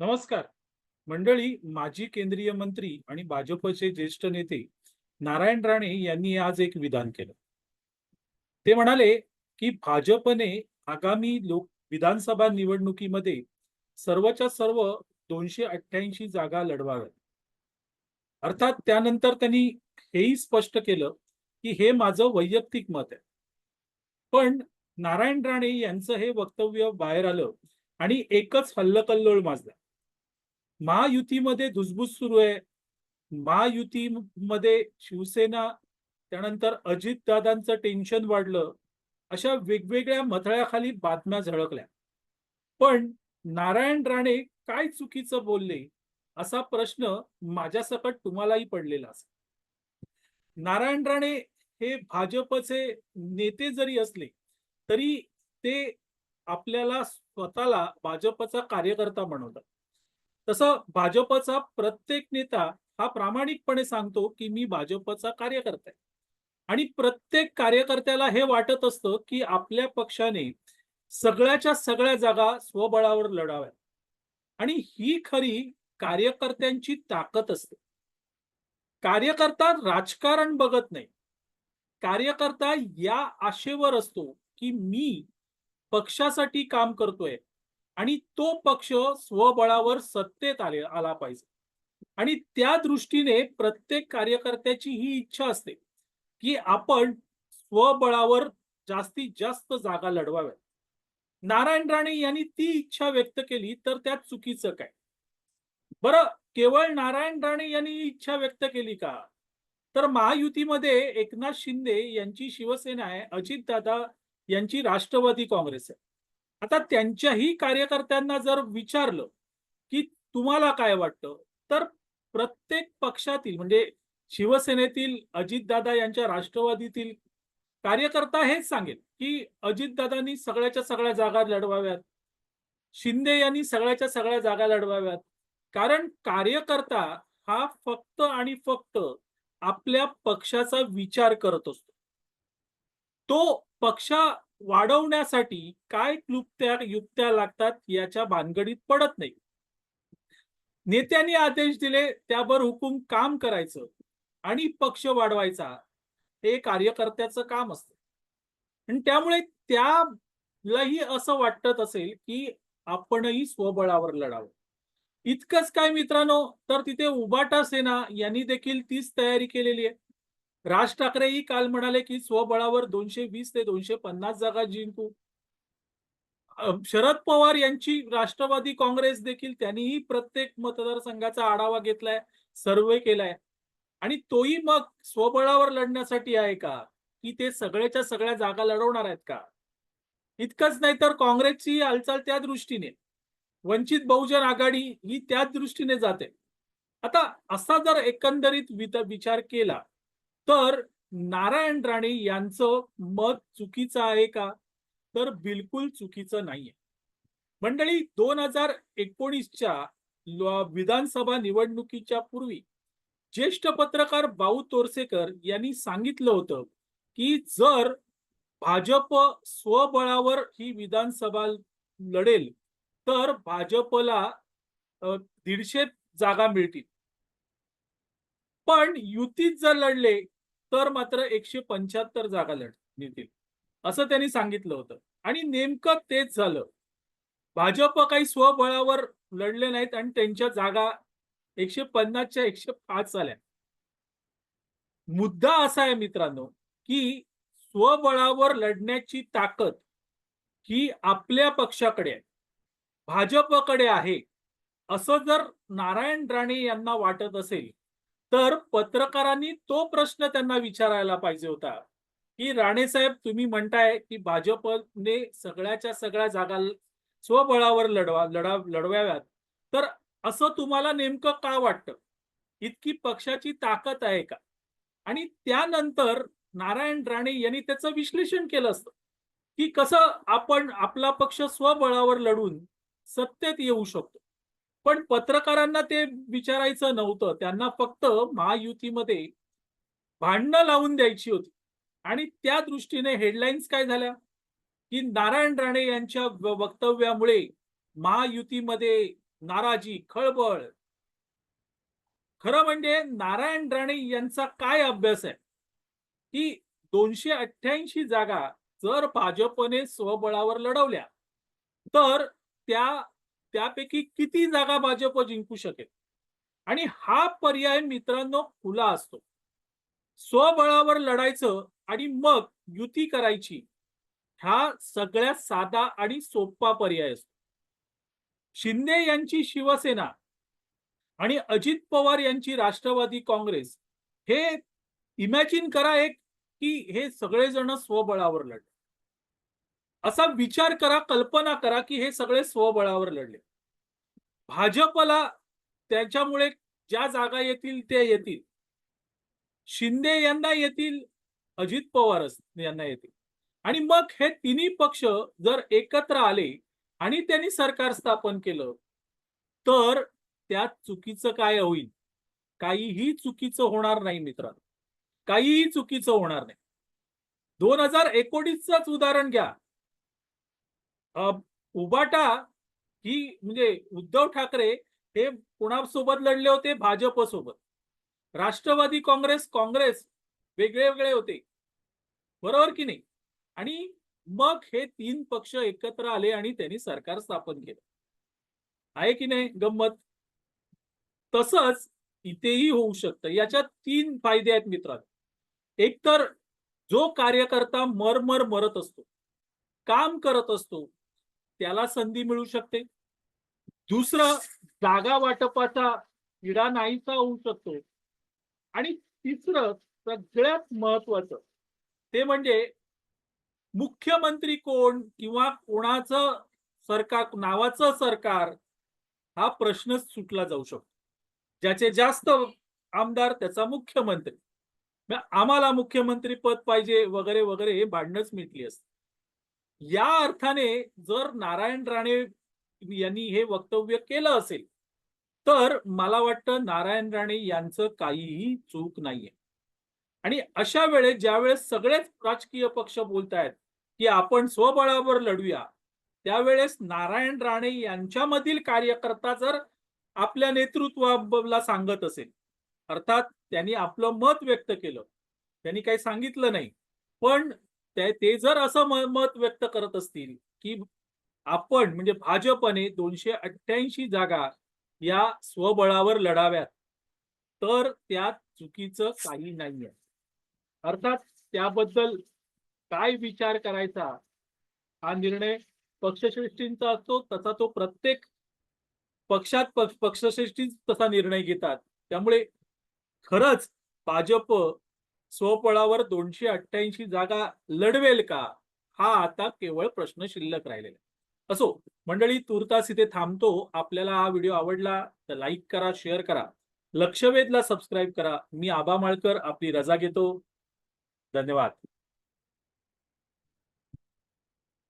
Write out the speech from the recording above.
नमस्कार. मंडळी माजी केंद्रीय मंत्री आणि भाजपचे ज्येष्ठ नेते नारायण राणे यांनी आज एक विधान केलं. ते म्हणाले की भाजपने आगामी लोक विधानसभा निवडणुकीमध्ये सर्वच्या सर्व दोनशे अठ्ठ्याऐंशी जागा लढवाव्यात. अर्थात त्यानंतर त्यांनी हेही स्पष्ट केलं की हे माझं वैयक्तिक मत आहे. पण नारायण राणे यांचं हे वक्तव्य बाहेर आलं आणि एकच हल्लकल्लोळ माजला. महायुतीमध्ये धुसबूस सुरू आहे. महायुतीमध्ये शिवसेना त्यानंतर अजित दादांचं टेन्शन वाढलं. अशा वेगवेगळ्या मथळ्याखाली बातम्या झळकल्या. पण नारायण राणे काय चुकीचं बोलले असा प्रश्न माझ्यासकट तुम्हालाही पडलेला असेल. नारायण राणे हे भाजपचे नेते जरी असले तरी ते आपल्याला स्वतःला भाजपचा कार्यकर्ता म्हणवतात तसं भाजपचा प्रत्येक नेता हा प्रामाणिकपणे सांगतो की मी भाजपचा कार्यकर्ता आहे. आणि प्रत्येक कार्यकर्त्याला हे वाटत असतं की आपल्या पक्षाने सगळ्याच्या सगळ्या जागा स्वबळावर लढाव्यात. आणि ही खरी कार्यकर्त्यांची ताकद असते. कार्यकर्ता राजकारण बघत नाही. कार्यकर्ता या आशेवर असतो की मी पक्षासाठी काम करतोय आणि तो पक्ष स्वबळावर सत्तेत आले आला पाहिजे. आणि त्या दृष्टीने प्रत्येक कार्यकर्त्याची ही इच्छा असते की आपण स्वबळावर जास्तीत जास्त जागा लढवाव्यात. नारायण राणे यांनी ती इच्छा व्यक्त केली तर त्यात चुकीचं काय? बरं केवळ नारायण राणे यांनी इच्छा व्यक्त केली का? तर महायुतीमध्ये एकनाथ शिंदे यांची शिवसेना आहे अजितदादा यांची राष्ट्रवादी काँग्रेस आहे. आता त्यांच्याही कार्यकर्त्यांना जर विचारलं की तुम्हाला काय वाटतं तर प्रत्येक पक्षातील म्हणजे शिवसेनेतील अजितदादा यांच्या राष्ट्रवादीतील कार्यकर्ता हेच सांगेल की अजितदादांनी सगळ्याच्या सगळ्या जागा लढवाव्यात. शिंदे यांनी सगळ्याच्या सगळ्या जागा लढवाव्यात. कारण कार्यकर्ता हा फक्त आणि फक्त आपल्या पक्षाचा विचार करत असतो. तो पक्षा वाढवण्यासाठी काय क्लुप्त्या युक्त्या लागतात याच्या भानगडीत पडत नाही. नेत्यांनी आदेश दिले त्यावर हुकूम काम करायचं आणि पक्ष वाढवायचा हे कार्यकर्त्याचं काम असतं. आणि त्यामुळे त्यालाही असं वाटत असेल की आपणही स्वबळावर लढावं. इतकंच काय मित्रांनो तर तिथे उबाटा सेना यांनी देखील तीच तयारी केलेली आहे. राज ठाकरेही काल म्हणाले की स्वबळावर दोनशे वीस ते दोनशे पन्नास जागा जिंकू. शरद पवार यांची राष्ट्रवादी काँग्रेस देखील त्यांनीही प्रत्येक मतदारसंघाचा आढावा घेतलाय सर्वे केलाय. आणि तोही मग स्वबळावर लढण्यासाठी आहे का? की ते सगळ्याच्या सगळ्या जागा लढवणार आहेत का? इतकंच नाही तर काँग्रेसची हालचाल त्या दृष्टीने. वंचित बहुजन आघाडी ही त्याच दृष्टीने जाते. आता असा जर एकंदरीत विचार केला तर नारायण राणे यांचं मत चुकीचं आहे का? तर बिलकुल चुकीचं नाहीये. मंडळी दोन हजार एकोणीसच्या विधानसभा निवडणुकीच्या पूर्वी ज्येष्ठ पत्रकार बाऊ तोरसेकर यांनी सांगितलं होतं की जर भाजप स्वबळावर ही विधानसभा लढेल तर भाजपला दीडशे जागा मिळतील. पण युतीत जर लढले तर मात्र एकशे पंच्याहत्तर जागा लढ असं त्यांनी सांगितलं होतं. आणि नेमकं तेच झालं. भाजप काही स्वबळावर लढले नाहीत आणि त्यांच्या जागा एकशे पन्नासच्या एकशे पाच झाल्या. मुद्दा असा आहे मित्रांनो की स्वबळावर लढण्याची ताकद ही आपल्या पक्षाकडे आहे. भाजपकडे आहे. असं जर नारायण राणे यांना वाटत असेल तर पत्रकारांनी तो प्रश्न त्यांना विचारायला पाहिजे होता की राणे साहेब तुम्ही म्हणताय की भाजपने सगळ्याच्या सगळ्या जागा स्वबळावर लढवा लढा लढवाव्यात. तर असं तुम्हाला नेमकं का वाटतं? इतकी पक्षाची ताकद आहे का? आणि त्यानंतर नारायण राणे यांनी त्याचं विश्लेषण केलं असतं की कसं आपण आपला पक्ष स्वबळावर लढून सत्तेत येऊ शकतो. पण पत्रकारांना ते विचारायचं नव्हतं. त्यांना फक्त महायुतीमध्ये भांडणं लावून द्यायची होती. आणि त्या दृष्टीने हेडलाईन्स काय झाल्या? की नारायण राणे यांच्या वक्तव्यामुळे महायुतीमध्ये नाराजी खळबळ. खरं म्हणजे नारायण राणे यांचा काय अभ्यास आहे? की दोनशे अठ्ठ्याऐंशी जागा जर भाजपने स्वबळावर लढवल्या तर त्या त्यापैकी किती जागा भाजप जिंकू शकेल? आणि हा पर्याय मित्रांनो खुला असतो. स्वबळावर लढायचं आणि मग युती करायची हा सगळ्यात साधा आणि सोपा पर्याय असतो. शिंदे यांची शिवसेना आणि अजित पवार यांची राष्ट्रवादी काँग्रेस हे इमॅजिन करा एक की हे सगळेजण स्वबळावर लढले असा विचार करा कल्पना करा की हे सगळे स्वबळावर लढले. भाजपला त्याच्यामुळे ज्या जागा येतील त्या येतील. शिंदे यांना येतील अजित पवार यांना येतील. आणि मग हे तिन्ही पक्ष जर एकत्र आले आणि त्यांनी सरकार स्थापन केलं तर त्यात चुकीचं काय होईल? काहीही चुकीचं होणार नाही मित्रांनो. काहीही चुकीचं होणार नाही. दोन हजार एकोणीसच उदाहरण घ्या. उबाटा ही म्हणजे उद्धव ठाकरे हे कुणासोबत लढले होते? भाजप सोबत राष्ट्रवादी काँग्रेस काँग्रेस वेगळे वेगळे होते. बरोबर की नाही? आणि मग हे तीन पक्ष एकत्र आले आणि त्यांनी सरकार स्थापन केलं. आहे की नाही गंमत? तसंच इथेही होऊ शकतं. याच्यात तीन फायदे आहेत मित्रांनो. एक तर जो कार्यकर्ता मरमर मरत असतो काम करत असतो त्याला संधी मिळू शकते. दुसरं जागा वाटपाचा इडा नाहीसा होऊ शकतो. आणि तिसरं सगळ्यात महत्वाचं ते म्हणजे मुख्यमंत्री कोण किंवा कोणाचं सरकार नावाचं सरकार हा प्रश्नच सुटला जाऊ शकतो. ज्याचे जास्त आमदार त्याचा मुख्यमंत्री. आम्हाला मुख्यमंत्री पद पाहिजे वगैरे वगैरे हे भांडणच मिटली असते. या अर्थाने जर नारायण राणे यांनी हे वक्तव्य केलं असेल तर मला वाटतं नारायण राणे यांचं काहीही चूक नाहीये. आणि अशा वेळेस ज्यावेळेस सगळेच राजकीय पक्ष बोलतायत की आपण स्वबळावर लढूया त्यावेळेस नारायण राणे यांच्यामधील कार्यकर्ता जर आपल्या नेतृत्वाला सांगत असेल अर्थात त्यांनी आपलं मत व्यक्त केलं त्यांनी काही सांगितलं नाही पण ते जर असं मत व्यक्त करत असतील की आपण म्हणजे भाजपने दोनशे अठ्ठ्याऐंशी जागा या स्वबळावर लढाव्यात तर त्यात चुकीचं काही नाहीये. अर्थात त्याबद्दल काय विचार करायचा हा निर्णय पक्षश्रेष्ठींचा असतो तसा तो प्रत्येक पक्षात पक्ष पक्षश्रेष्ठी तसा निर्णय घेतात. त्यामुळे खरंच भाजप स्वबळावर दोनशे अठ्ठ्याऐंशी जागा लढवेल का? हा आता केवळ प्रश्न शिल्लक राहिलेला असो मंडळी तुर्तास इथे थांबतो. आपल्याला हा व्हिडिओ आवडला तर लाईक करा शेअर करा. लक्षवेधला सबस्क्राईब करा. मी आबा माळकर आपली रजा घेतो. धन्यवाद.